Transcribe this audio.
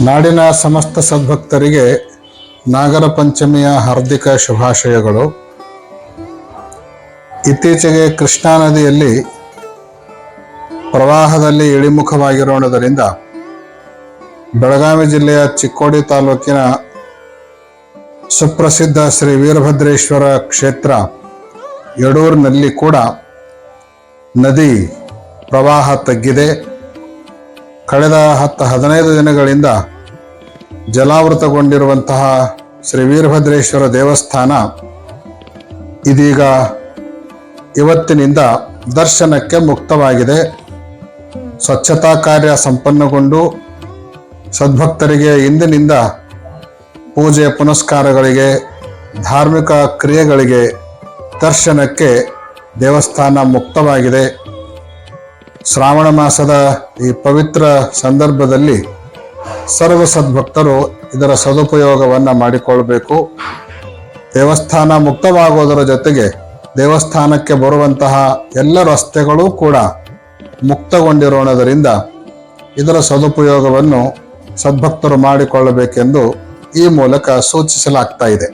ನಾಡಿನ ಸಮಸ್ತ ಸದ್ಭಕ್ತರಿಗೆ ನಾಗರ ಪಂಚಮಿಯ ಹಾರ್ದಿಕ ಶುಭಾಶಯಗಳು. ಇತ್ತೀಚೆಗೆ ಕೃಷ್ಣಾ ನದಿಯಲ್ಲಿ ಪ್ರವಾಹದಲ್ಲಿ ಇಳಿಮುಖವಾಗಿರೋಣದರಿಂದ ಬೆಳಗಾವಿ ಜಿಲ್ಲೆಯ ಚಿಕ್ಕೋಡಿ ತಾಲೂಕಿನ ಸುಪ್ರಸಿದ್ಧ ಶ್ರೀ ವೀರಭದ್ರೇಶ್ವರ ಕ್ಷೇತ್ರ ಯಡೂರಿನಲ್ಲಿ ಕೂಡ ನದಿ ಪ್ರವಾಹ ತಗ್ಗಿದೆ. ಕಳೆದ ಹತ್ತು ಹದಿನೈದು ದಿನಗಳಿಂದ ಜಲಾವೃತಗೊಂಡಿರುವಂತಹ ಶ್ರೀ ವೀರಭದ್ರೇಶ್ವರ ದೇವಸ್ಥಾನ ಇದೀಗ ಇವತ್ತಿನಿಂದ ದರ್ಶನಕ್ಕೆ ಮುಕ್ತವಾಗಿದೆ. ಸ್ವಚ್ಛತಾ ಕಾರ್ಯ ಸಂಪನ್ನಗೊಂಡು ಸದ್ಭಕ್ತರಿಗೆ ಇಂದಿನಿಂದ ಪೂಜೆ ಪುನಸ್ಕಾರಗಳಿಗೆ, ಧಾರ್ಮಿಕ ಕ್ರಿಯೆಗಳಿಗೆ ದರ್ಶನಕ್ಕೆ ದೇವಸ್ಥಾನ ಮುಕ್ತವಾಗಿದೆ. ಶ್ರಾವಣ ಮಾಸದ ಈ ಪವಿತ್ರ ಸಂದರ್ಭದಲ್ಲಿ ಸರ್ವ ಸದ್ಭಕ್ತರು ಇದರ ಸದುಪಯೋಗವನ್ನು ಮಾಡಿಕೊಳ್ಬೇಕು. ದೇವಸ್ಥಾನ ಮುಕ್ತವಾಗುವುದರ ಜೊತೆಗೆ ದೇವಸ್ಥಾನಕ್ಕೆ ಬರುವಂತಹ ಎಲ್ಲ ರಸ್ತೆಗಳೂ ಕೂಡ ಮುಕ್ತಗೊಂಡಿರೋಣದರಿಂದ ಇದರ ಸದುಪಯೋಗವನ್ನು ಸದ್ಭಕ್ತರು ಮಾಡಿಕೊಳ್ಳಬೇಕೆಂದು ಈ ಮೂಲಕ ಸೂಚಿಸಲಾಗ್ತಾ ಇದೆ.